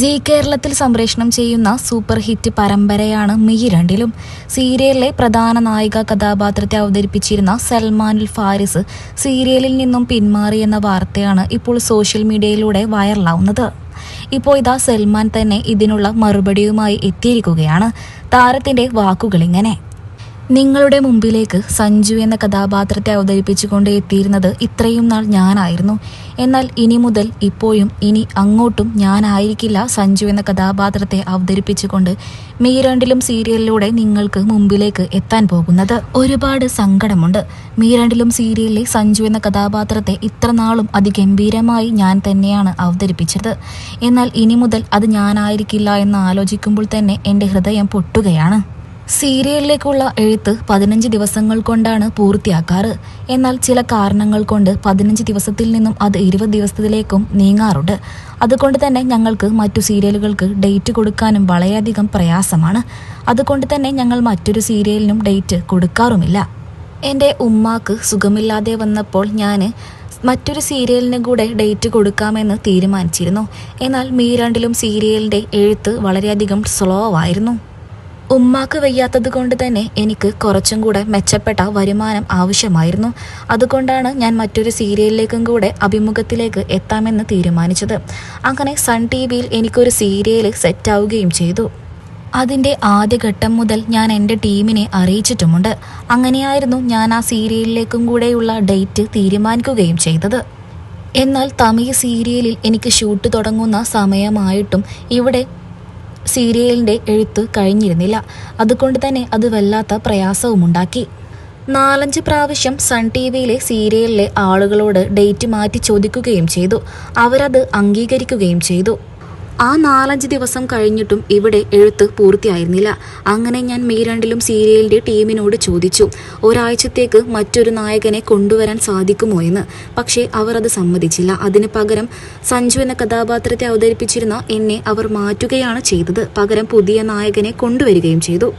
C കേരളത്തിൽ സംപ്രേഷണം ചെയ്യുന്ന സൂപ്പർ ഹിറ്റ് പരമ്പരയാണ് മെയ് രണ്ടിലും. സീരിയലിലെ പ്രധാന നായിക കഥാപാത്രത്തെ അവതരിപ്പിച്ചിരുന്ന സൽമാനുൽ ഫാരിസ് സീരിയലിൽ നിന്നും പിന്മാറിയെന്ന വാർത്തയാണ് ഇപ്പോൾ സോഷ്യൽ മീഡിയയിലൂടെ വൈറലാവുന്നത്. ഇപ്പോൾ ഇതാ സൽമാൻ തന്നെ ഇതിനുള്ള മറുപടിയുമായി എത്തിയിരിക്കുകയാണ്. താരത്തിന്റെ വാക്കുകളിങ്ങനെ. നിങ്ങളുടെ മുമ്പിലേക്ക് സഞ്ജു എന്ന കഥാപാത്രത്തെ അവതരിപ്പിച്ചുകൊണ്ട് എത്തിയിരുന്നത് ഇത്രയും നാൾ ഞാനായിരുന്നു. എന്നാൽ ഇനി മുതൽ ഇപ്പോഴും ഇനി അങ്ങോട്ടും ഞാനായിരിക്കില്ല സഞ്ജു എന്ന കഥാപാത്രത്തെ അവതരിപ്പിച്ചുകൊണ്ട് മീരണ്ടിലും സീരിയലിലൂടെ നിങ്ങൾക്ക് മുമ്പിലേക്ക് എത്താൻ പോകുന്നത്. ഒരുപാട് സങ്കടമുണ്ട്. മീരണ്ടിലും സീരിയലിലെ സഞ്ജു എന്ന കഥാപാത്രത്തെ ഇത്ര നാളും അതിഗംഭീരമായി ഞാൻ തന്നെയാണ് അവതരിപ്പിച്ചത്. എന്നാൽ ഇനി മുതൽ അത് ഞാനായിരിക്കില്ല എന്ന് ആലോചിക്കുമ്പോൾ തന്നെ എന്റെ ഹൃദയം പൊട്ടുകയാണ്. സീരിയലിലേക്കുള്ള എഴുത്ത് പതിനഞ്ച് ദിവസങ്ങൾ കൊണ്ടാണ് പൂർത്തിയാക്കാറ്. എന്നാൽ ചില കാരണങ്ങൾ കൊണ്ട് പതിനഞ്ച് ദിവസത്തിൽ നിന്നും അത് ഇരുപത് ദിവസത്തിലേക്കും നീങ്ങാറുണ്ട്. അതുകൊണ്ട് തന്നെ ഞങ്ങൾക്ക് മറ്റു സീരിയലുകൾക്ക് ഡേറ്റ് കൊടുക്കാനും വളരെയധികം പ്രയാസമാണ്. അതുകൊണ്ട് തന്നെ ഞങ്ങൾ മറ്റൊരു സീരിയലിനും ഡേറ്റ് കൊടുക്കാറുമില്ല. എന്റെ ഉമ്മാക്ക് സുഖമില്ലാതെ വന്നപ്പോൾ ഞാൻ മറ്റൊരു സീരിയലിന് കൂടെ ഡേറ്റ് കൊടുക്കാമെന്ന് തീരുമാനിച്ചിരുന്നു. എന്നാൽ മീരാണ്ടിലും സീരിയലിന്റെ എഴുത്ത് വളരെയധികം സ്ലോ ആയിരുന്നു. ഉമ്മാക്ക് വയ്യാത്തത് കൊണ്ട് തന്നെ എനിക്ക് കുറച്ചും കൂടെ മെച്ചപ്പെട്ട വരുമാനം ആവശ്യമായിരുന്നു. അതുകൊണ്ടാണ് ഞാൻ മറ്റൊരു സീരിയലിലേക്കും കൂടെ അഭിമുഖത്തിലേക്ക് എത്താമെന്ന് തീരുമാനിച്ചത്. അങ്ങനെ സൺ ടി വിയിൽ എനിക്കൊരു സീരിയൽ സെറ്റ് ആവുകയും ചെയ്തു. അതിന്റെ ആദ്യഘട്ടം മുതൽ ഞാൻ എന്റെ ടീമിനെ അറിയിച്ചിട്ടുമുണ്ട്. അങ്ങനെയായിരുന്നു ഞാൻ ആ സീരിയലിലേക്കും കൂടെയുള്ള ഡേറ്റ് തീരുമാനിക്കുകയും ചെയ്തത്. എന്നാൽ തമിഴ് സീരിയലിൽ എനിക്ക് ഷൂട്ട് തുടങ്ങുന്ന സമയമായിട്ടും ഇവിടെ സീരിയലിന്റെ എഴുത്ത് കഴിഞ്ഞിരുന്നില്ല. അതുകൊണ്ട് തന്നെ അത് വല്ലാത്ത പ്രയാസവുമുണ്ടാക്കി. നാലഞ്ച് പ്രാവശ്യം സൺ ടി വിയിലെ സീരിയലിലെ ആളുകളോട് ഡേറ്റ് മാറ്റി ചോദിക്കുകയും ചെയ്തു. അവരത് അംഗീകരിക്കുകയും ചെയ്തു. ആ നാലഞ്ച് ദിവസം കഴിഞ്ഞിട്ടും ഇവിടെ എഴുത്ത് പൂർത്തിയായിരുന്നില്ല. അങ്ങനെ ഞാൻ മീരണ്ടിലും സീരിയലിന്റെ ടീമിനോട് ചോദിച്ചു ഒരാഴ്ചത്തേക്ക് മറ്റൊരു നായകനെ കൊണ്ടുവരാൻ സാധിക്കുമോ എന്ന്? പക്ഷേ അവർ അത് സമ്മതിച്ചില്ല. അതിന് പകരം സഞ്ജു എന്ന കഥാപാത്രത്തെ അവതരിപ്പിച്ചിരുന്ന എന്നെ അവർ മാറ്റുകയാണ് ചെയ്തത്. പകരം പുതിയ നായകനെ കൊണ്ടുവരികയും ചെയ്തു.